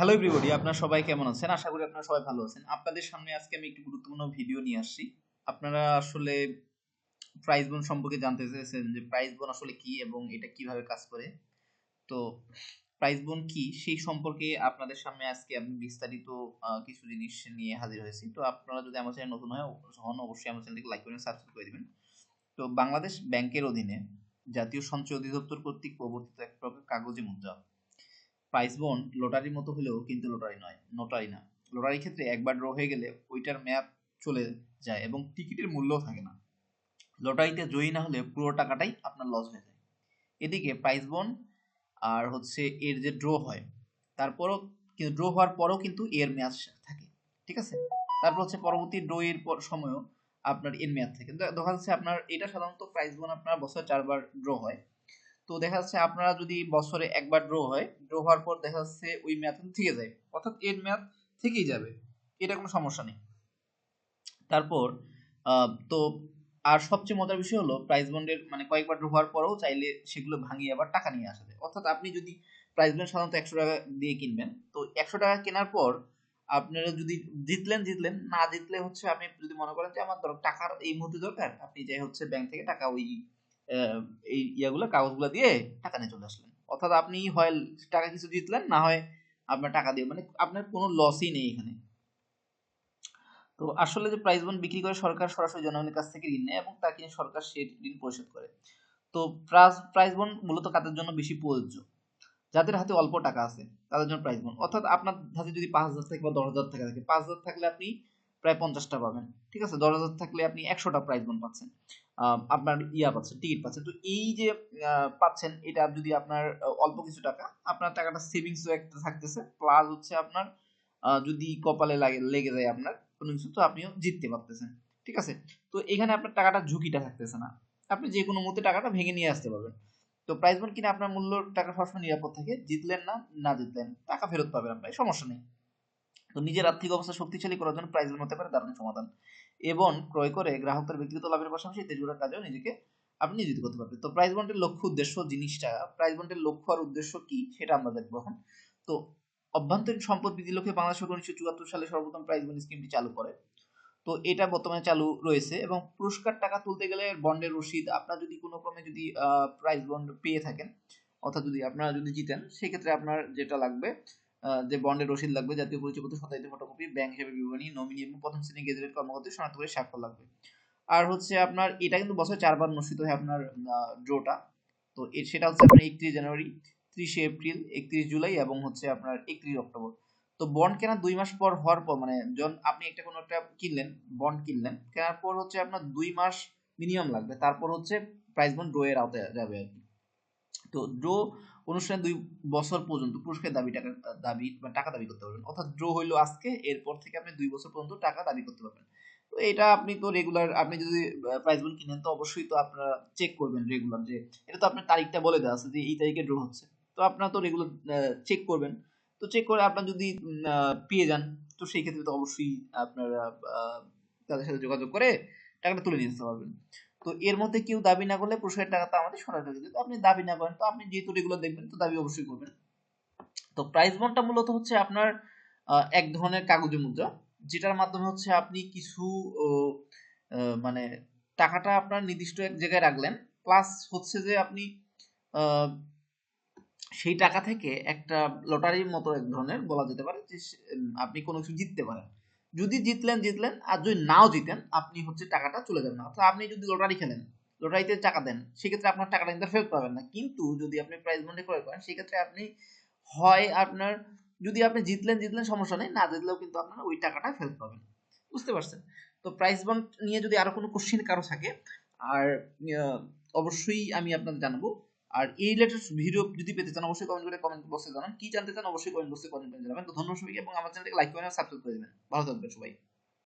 Hello everybody আপনারা সবাই কেমন আছেন? আশা করি আপনারা সবাই ভালো আছেন। আপনাদের সামনে আজকে আমি একটি গুরুত্বপূর্ণ ভিডিও নিয়ে আসছি। আপনারা আসলে প্রাইস বোন সম্পর্কে জানতে চেয়েছেন যে প্রাইস বোন আসলে কি এবং এটা কীভাবে কাজ করে। তো প্রাইস বোন কি সেই সম্পর্কে আপনাদের সামনে আজকে আমি বিস্তারিত কিছু জিনিস নিয়ে হাজির হয়েছি। তো আপনারা যদি আমার চ্যানেল নতুন হয়, হন, অবশ্যই আমার চ্যানেলটিকে লাইক করে সাবস্ক্রাইব করে দিবেন। তো বাংলাদেশ ব্যাংকের অধীনে জাতীয় সঞ্চয় অধিদপ্তর কর্তৃক প্রবর্তিত এক প্রকার কাগজে মুদ্রা। প্রাইস বন্ড লটারির মতো হলেও কিন্তু লটারি নয় নোটারি না। লটারির ক্ষেত্রে একবার ড্র হয়ে গেলে ওইটার ম্যাপ চলে যায় এবং টিকিটের মূল্যও থাকে না। লটারিতে জয়ী না হলে পুরো টাকাটাই আপনার লস হয়ে যায়। এদিকে প্রাইস বন্ড আর হচ্ছে এর যে ড্র হয়, তারপরও কিন্তু ড্র হওয়ার পরও কিন্তু এর ম্যাচ থাকে, ঠিক আছে? তারপর হচ্ছে পরবর্তী ড্র এর পর সময়ও আপনার এর মেয়াদ থাকে। দেখা যাচ্ছে আপনার এটা সাধারণত প্রাইস বন্ড আপনার বছরে চারবার ড্র হয়। তো দেখা যাচ্ছে আপনারা যদি বছরে একবার ড্র হয় ড্র হওয়ার পর দেখা যাচ্ছে ওই কিন্তু থেকে যায়। অর্থাৎ এর মেয়াদ থেকেই যাবে। এটা কোনো সমস্যা নেই। তারপর তো আর সবচেয়ে মজার বিষয় হলো প্রাইস বন্ডের মানে কয়েকবার ড্র হওয়ার পরেও চাইলে সেগুলো ভাঙিয়ে আবার টাকা নিয়ে আসা যায়। অর্থাৎ আপনি যদি প্রাইস বন্ড সাধারণত একশো টাকা দিয়ে কিনবেন, তো একশো টাকা কেনার পর আপনারা যদি জিতলেন জিতলেন, না জিতলে হচ্ছে আপনি যদি মনে করেন যে আমার দর- টাকার এই মুহূর্তে দরকার, আপনি যাই হচ্ছে ব্যাংক থেকে টাকা ওই এই ইয়াগুলো, কাগজগুলো দিয়ে টাকা নিয়ে চলে আসলেন। অর্থাৎ আপনি হয় টাকা কিছু জিতলেন, না হয় আপনার টাকা দিয়ে মানে আপনার কোনো লসই নেই এখানে। তো আসলে যে প্রাইস বন্ড বিক্রি করে সরকার সরাসরি জনগণের কাছ থেকে ঋণ নেয় এবং তা কিনে সরকার সে ঋণ পরিশোধ করে। তো প্রাইজ বন্ড মূলত কাদের জন্য বেশি প্রযোজ্য? যাদের হাতে অল্প টাকা আছে, তাদের জন্য প্রাইজ বন্ড অর্থাৎ আপনার হাতে যদি পাঁচ হাজার থাকে বা দশ হাজার টাকা থাকে পাঁচ হাজার থাকলে আপনি প্রায় পঞ্চাশটা পাবেন। ঠিক আছে? দশ হাজার থাকলে আপনি একশোটা প্রাইস বন্ড পাচ্ছেন। আপনার ইয়া পাচ্ছেন টিকিট পাচ্ছেন। তো এই যে পাচ্ছেন, এটা যদি আপনার অল্প কিছু টাকা, আপনার টাকাটা সেভিংস একটা থাকতেছে। প্লাস হচ্ছে আপনার যদি কপালে লাগে, লেগে যায় আপনার কোনো কিছু, তো আপনিও জিততে পারতেছেন। ঠিক আছে? তো এখানে আপনার টাকাটা ঝুঁকিটা থাকতেছে না। আপনি যে কোনো মুহূর্তে টাকাটা ভেঙে নিয়ে আসতে পারবেন। তো প্রাইস বন্ড কিনে আপনার মূল্য টাকা সবসময় নিরাপদ থাকে। জিতলেন না না জিতলেন, টাকা ফেরত পাবেন আপনার সমস্যা নেই। তো নিজের আর্থিক অবস্থা শক্তিশালী করার জন্য বন্ড হতে পারে, দারুণ সমাধান। এবং ক্রয় করে গ্রাহকদের ব্যক্তিগত লাভের পাশাপাশি তেজগুলোর কাজেও নিজেকে আপনি নিয়োজিত করতে পারবেন। তো প্রাইস বন্ডের লক্ষ্য উদ্দেশ্য জিনিসটা প্রাইস বন্ডের লক্ষ্য আর উদ্দেশ্য কি সেটা আমরা দেখব এখন। তো অভ্যন্তরীণ সম্পদ বৃদ্ধির লক্ষ্যে বাংলাদেশ সরকার উনিশশো চুয়াত্তর সালে সর্বপ্রথম প্রাইস বন্ড স্কিমটি চালু করে। তো এটা বর্তমানে চালু রয়েছে এবং পুরস্কার টাকা তুলতে গেলে বন্ডের রসিদ আপনার যদি কোনো ক্রমে যদি প্রাইস বন্ড পেয়ে থাকেন, অর্থাৎ যদি আপনারা যদি জিতেন, সেক্ষেত্রে আপনার যেটা লাগবে যে বন্ডের রসিদ লাগবে, জাতীয় পরিচয়পত্র সত্যায়িত ফটোকপি ব্যাংক হিসেবে বিবরণী নমিনি এবং প্রথম শ্রেণি গেজেটের কর্মকর্তা শনাক্ত করে স্বাক্ষর লাগবে। আর হচ্ছে আপনার, এটা কিন্তু বছরে চারবার অনুষ্ঠিত হয় আপনার ড্রোটা তো সেটা হচ্ছে আপনার একত্রিশ জানুয়ারি, ত্রিশে এপ্রিল, একত্রিশ জুলাই এবং হচ্ছে আপনার একত্রিশ অক্টোবর। তো বন্ড কেনা দুই মাস পর হওয়ার পর মানে যখন আপনি একটা কোনো একটা কিনলেন বন্ড কিনলেন, কেনার পর হচ্ছে আপনার দুই মাস মিনিমাম লাগবে। তারপর হচ্ছে প্রাইস বন্ড ড্র এর আওতায় যাবে আর কি। তো ড্র অনুষ্ঠানে দুই বছর পর্যন্ত পুরস্কার দাবি টাকা দাবি বা টাকা দাবি করতে পারবেন। অর্থাৎ ড্র হইল আজকে, এরপর থেকে আপনি দুই বছর পর্যন্ত টাকা দাবি করতে পারবেন। তো এটা আপনি তো রেগুলার আপনি যদি বন্ড কিনেন, তো অবশ্যই তো আপনারা চেক করবেন রেগুলার যে, এটা তো আপনার তারিখটা বলে দেওয়া আছে যে এই তারিখে ড্র হচ্ছে। তো আপনারা তো রেগুলার চেক করবেন। তো চেক করে আপনার যদি পেয়ে যান, তো সেই ক্ষেত্রে তো অবশ্যই আপনারা তাদের সাথে যোগাযোগ করে টাকাটা তুলে আসতে পারবেন। তো এর মধ্যে কেউ দাবি না করলে পুরস্কারের টাকা তো আমাদের সরাসরি দিতে আপনি দাবি না করেন, তো আপনি যেহেতু রেগুলার দেখবেন, তো দাবি অবশ্যই করবেন। তো প্রাইস বন্ডটা মূলত হচ্ছে আপনার এক ধরনের কাগজে মুদ্রা, যেটার মাধ্যমে হচ্ছে আপনি কিছু মানে টাকাটা আপনার নির্দিষ্ট এক জায়গায় রাখলেন প্লাস হচ্ছে যে আপনি সেই টাকা থেকে একটা লটারির মতো এক ধরনের বলা যেতে পারে যে আপনি কোনো কিছু জিততে পারেন। যদি জিতলেন জিতলেন, আর যদি নাও জিতেন, আপনি হচ্ছে টাকাটা চলে যাবেন। অর্থাৎ আপনি যদি লটারি খেলেন, লটারিতে টাকা দেন, সেক্ষেত্রে আপনার টাকাটা কিন্তু ফেরত পাবেন না। কিন্তু যদি আপনি প্রাইজ বন্ডে ক্রয় করেন, সেক্ষেত্রে আপনি হয় আপনার, যদি আপনি জিতলেন জিতলেন, সমস্যা নেই, না জিতলেও কিন্তু আপনার ওই টাকাটা ফেরত পাবেন। বুঝতে পারছেন? তো প্রাইস বন্ড নিয়ে যদি আরও কোনো কোশ্চিন কারও থাকে, আর অবশ্যই আমি আপনাদের জানাব। আর এই রিলেটেড ভিডিও যদি পেতে চান, অবশ্যই কমেন্ট করে কমেন্ট বক্সে জানান। কি জানতে চান, অবশ্যই কমেন্ট বক্সে কমেন্ট করে জানাবেন। তো ধন্যবাদ সবাইকে, এবং আমার চ্যানেলকে লাইক করে সাবস্ক্রাইব করে দেবেন। ভালো থাকবেন সবাই।